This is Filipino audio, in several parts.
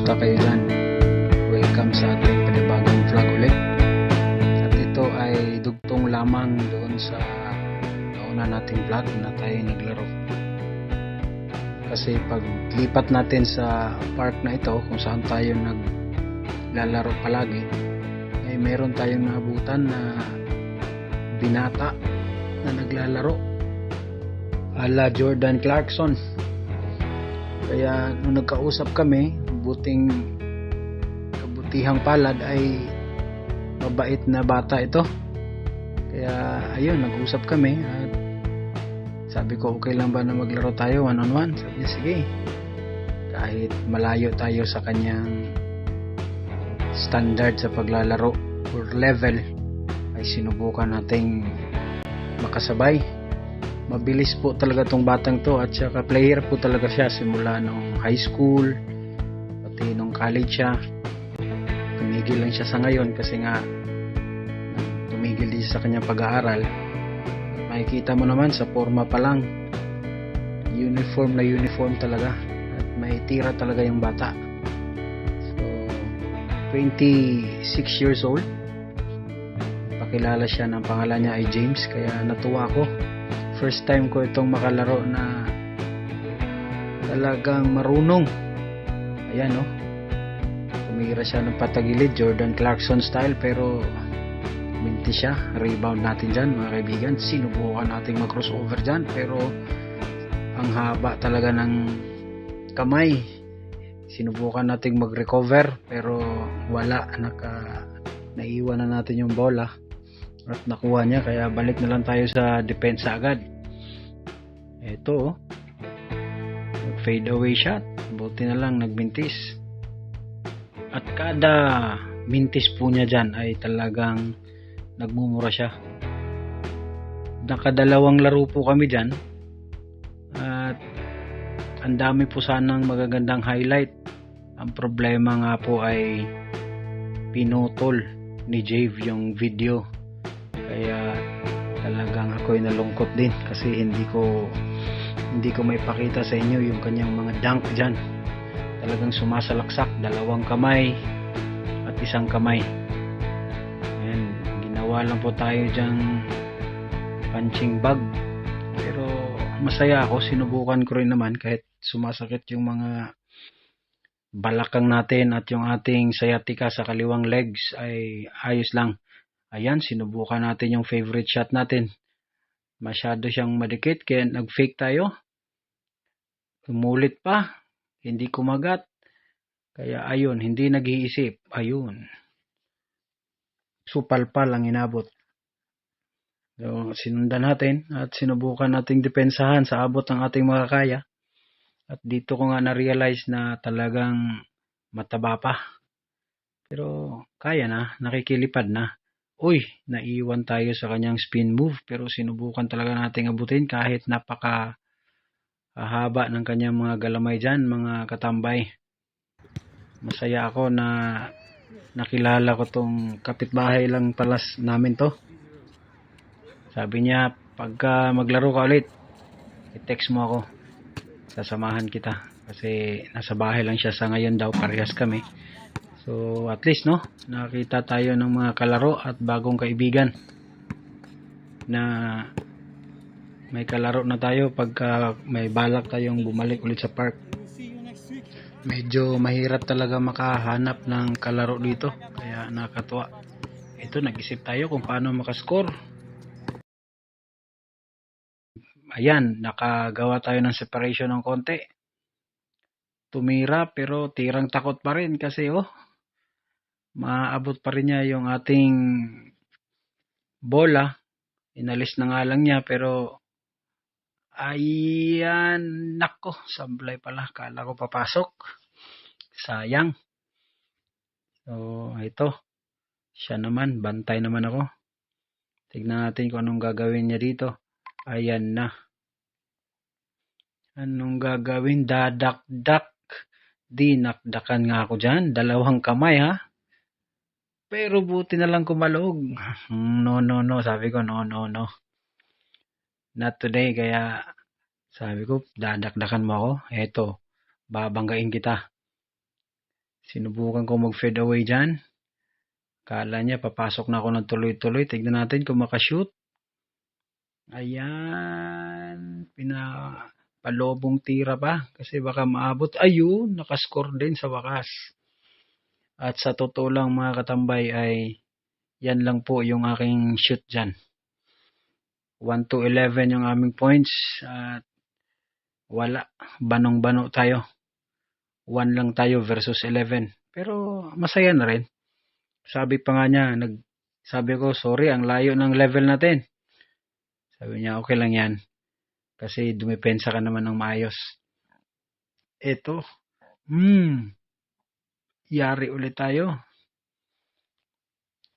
Kamusta kayo dyan? Welcome sa ating panibagong vlog ulit. At ito ay dugtong lamang doon sa nauna nating vlog na tayo naglaro. Kasi pag lipat natin sa park na ito kung saan tayo naglalaro palagi ay meron tayong naabutan na binata na naglalaro ala Jordan Clarkson kaya nung nagkausap kami, buting kabutihang palad ay mabait na bata ito. Kaya ayun, nag-usap kami at sabi ko okay lang ba na maglaro tayo one on one? Sabi niya sige. Kahit malayo tayo sa kanyang standard sa paglalaro or level ay sinubukan nating makasabay mabilis po talaga tong batang to at saka player po talaga siya simula nung high school college siya. Tumigil lang siya sa ngayon kasi nga tumigil din sa kanyang pag-aaral. Makikita mo naman sa forma pa lang uniform na uniform talaga at may tira talaga yung bata. So 26 years old. Pakilala siya ng pangalan niya ay James kaya natuwa ako. First time ko itong makalaro na talagang marunong. Ayan no tumira siya ng patagilid Jordan Clarkson style pero minti siya. Rebound natin dyan mga kaibigan. Sinubukan natin mag crossover dyan pero ang haba talaga ng kamay. Sinubukan nating mag recover pero wala. Naka naiwan na natin yung bola. At nakuha niya kaya balik na lang tayo sa depensa agad. Eto oh. fade away shot buti na lang nagmintis at kada mintis po niya dyan ay talagang nagmumura siya. Nakadalawang laro po kami dyan. At ang dami po sanang magagandang highlight. Ang problema nga po ay pinutol ni Jave yung video. Kaya talagang ako'y nalungkot din kasi hindi ko hindi ko may pakita sa inyo yung kanyang mga dunk dyan talagang sumasalaksak dalawang kamay at isang kamay Ayan, ginawa lang po tayo dyan punching bag pero masaya ako sinubukan ko rin naman kahit sumasakit yung mga balakang natin at yung ating sciatica sa kaliwang legs ay ayos lang Ayan, sinubukan natin yung favorite shot natin. Masyado siyang madikit kaya nag-fake tayo. Umulit pa. Hindi kumagat. Kaya ayun, hindi nag-iisip. Ayun. Supal-pal ang inabot. So, sinundan natin at sinubukan nating depensahan sa abot ng ating mga kaya. At dito ko nga na-realize na talagang mataba pa. Pero kaya na, nakikilipad na uy, naiwan tayo sa kanyang spin move pero sinubukan talaga nating abutin kahit napaka haba ng kanyang mga galamay dyan, mga katambay. Masaya ako na nakilala ko tong kapitbahay lang palas namin to. Sabi niya, pagka maglaro ka ulit, i-text mo ako. Sasamahan kita. Kasi nasa bahay lang siya sa ngayon daw, parehas kami. So, at least, no? Nakita tayo ng mga kalaro at bagong kaibigan na may kalaro na tayo pagka may balak tayong bumalik ulit sa park. Medyo mahirap talaga makahanap ng kalaro dito. Kaya nakakatuwa. Ito, nag-isip tayo kung paano makascore. Ayan, nakagawa tayo ng separation ng konti. Tumira pero tirang takot pa rin kasi oh, maabot pa rin niya yung ating bola. Inalis na nga lang niya pero ayan, nako, sablay pala. Kala ko papasok. Sayang. So, ito. Siya naman, bantay naman ako. Tignan natin kung anong gagawin niya dito. Ayan na. Anong gagawin? Dadak-dak. Dinakdakan nga ako dyan. Dalawang kamay ha. Pero buti na lang kumalog. No, no, no. Sabi ko, no, no, no. Not today. Kaya Sabi ko, dadakdakan mo ako. Eto, babanggain kita. Sinubukan ko mag-fade away dyan. Kala niya, papasok na ako ng tuloy-tuloy. Tignan natin kung makashoot. Ayan. Pina, palobong tira pa. Kasi baka maabot. Ayun, nakascore din sa wakas. At sa totoo lang mga katambay ay yan lang po yung aking shoot dyan. 1 to 11 yung aming points. At wala. Banong-bano tayo. 1 lang tayo versus 11. Pero masaya na rin. Sabi pa nga niya, nag, sabi ko, sorry, ang layo ng level natin. Sabi niya, okay lang yan. Kasi dumipensa ka naman ng maayos. Eto. Hmm. Yari ulit tayo.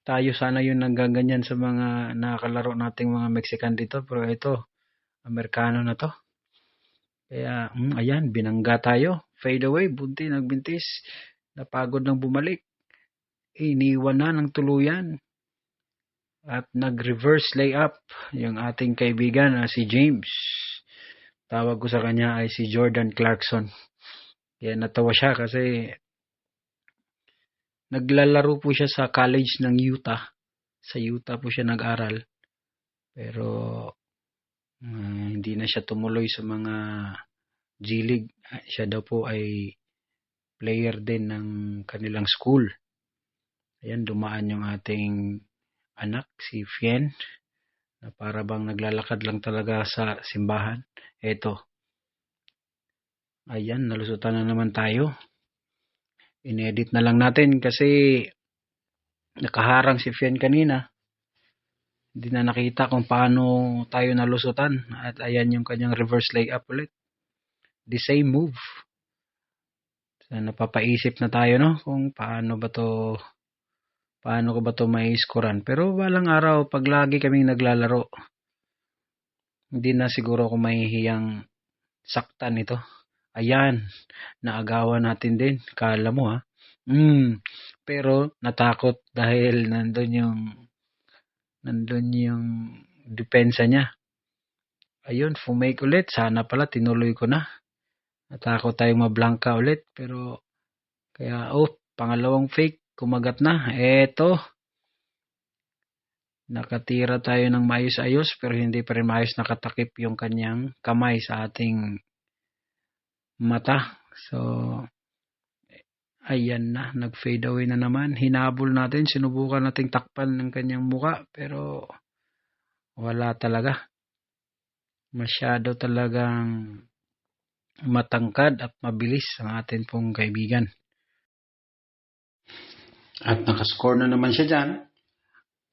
Tayo sana yung nanggaganyan sa mga nakakalaro nating mga Mexican dito. Pero ito, Amerikano na to. Kaya, hmm, ayan, binangga tayo. Fade away, bunti, nagbintis. Napagod nang bumalik. Iniwan na ng tuluyan. At nag-reverse layup yung ating kaibigan na si James. Tawag ko sa kanya ay si Jordan Clarkson. Kaya natawa siya kasi naglalaro po siya sa college ng Utah. Sa Utah po siya nag-aral. Pero uh, hindi na siya tumuloy sa mga G-League. Siya daw po ay player din ng kanilang school. Ayan, dumaan yung ating anak, si Fien, na para bang naglalakad lang talaga sa simbahan. Eto. Ayan, nalusutan na naman tayo. Inedit na lang natin kasi nakaharang si Fien kanina. Hindi na nakita kung paano tayo nalusutan. At ayan yung kanyang reverse layup ulit. The same move. So, napapaisip na tayo no kung paano ba to paano ko ba to may scorean. Pero walang araw pag lagi kaming naglalaro. Hindi na siguro ako mahihiyang saktan ito. Ayan, naagawan natin din. Kala mo ha. Mm, pero natakot dahil nandun yung nandun yung depensa niya. Ayun, fumake ulit. Sana pala tinuloy ko na. Natakot tayong mablangka ulit. Pero, kaya, oh, pangalawang fake. Kumagat na. Eto. Nakatira tayo ng maayos-ayos pero hindi pa rin maayos nakatakip yung kanyang kamay sa ating mata. So, ayan na. Nag-fade away na naman. Hinabol natin. Sinubukan nating takpan ng kanyang muka pero wala talaga. Masyado talagang matangkad at mabilis ang atin pong kaibigan. At nakascore na naman siya dyan.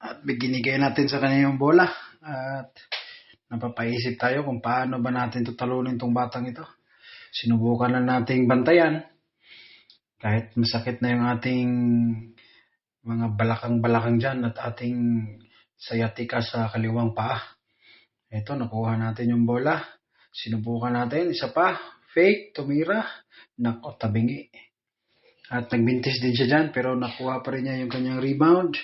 At binigay natin sa kanya yung bola. At napapaisip tayo kung paano ba natin tutalunin tong batang ito. Sinubukan na nating bantayan. Kahit masakit na yung ating mga balakang-balakang dyan at ating sayatika sa kaliwang paa. Ito, nakuha natin yung bola. Sinubukan natin. Isa pa. Fake. Tumira. Nako, tabingi. At nagbintis din siya dyan, pero nakuha pa rin niya yung kanyang rebound.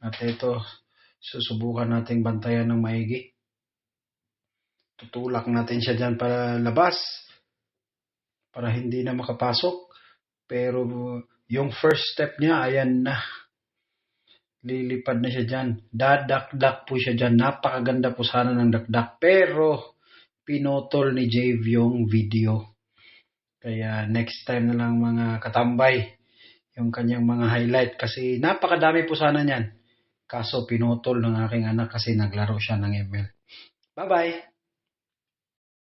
At ito, susubukan nating bantayan ng maigi. Tutulak natin siya dyan para labas. Para hindi na makapasok. Pero yung first step niya, ayan na. Lilipad na siya dyan. Dadakdak po siya dyan. Napakaganda po sana ng dakdak. Pero, pinotol ni Jave yung video. Kaya next time na lang mga katambay yung kanyang mga highlight kasi napakadami po sana niyan. Kaso pinutol ng aking anak kasi naglaro siya ng ML. Bye-bye!